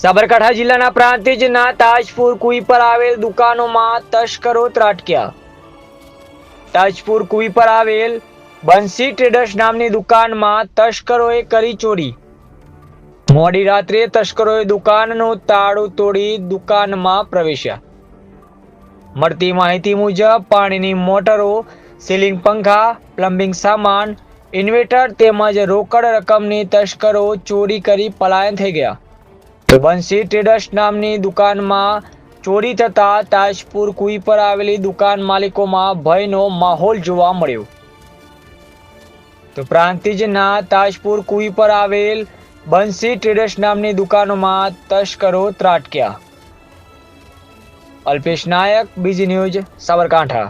સાબરકાંઠા જિલ્લાના પ્રાંતિજના તાજપુર કુઈ પર આવેલ દુકાનોમાં તસ્કરો ત્રાટક્યા. તાજપુર કુઈ પર આવેલ બંસી ટ્રેડર્સ નામની દુકાનમાં તસ્કરોએ કરી ચોરી. મોડી રાત્રે તસ્કરોએ દુકાનનું તાળું તોડી દુકાનમાં પ્રવેશ્યા. મળતી માહિતી મુજબ, પાણીની મોટરો, સીલિંગ પંખા, પ્લમ્બિંગ સામાન, ઇન્વેટર તેમજ રોકડ રકમની તસ્કરો ચોરી કરી પલાયન થઈ ગયા. બંસી ટ્રેડર્સ નામની દુકાનમાં ચોરી થતા તાજપુર કુઈ પર આવેલી દુકાન માલિકોમાં ભયનો માહોલ જોવા મળ્યો. તો પ્રાંતિજના તાજપુર કુઈ પર આવેલ બંસી ટ્રેડર્સ નામની દુકાનોમાં તસ્કરો ત્રાટક્યા. અલ્પેશ નાયક, બીજી ન્યૂઝ સાબરકાંઠા.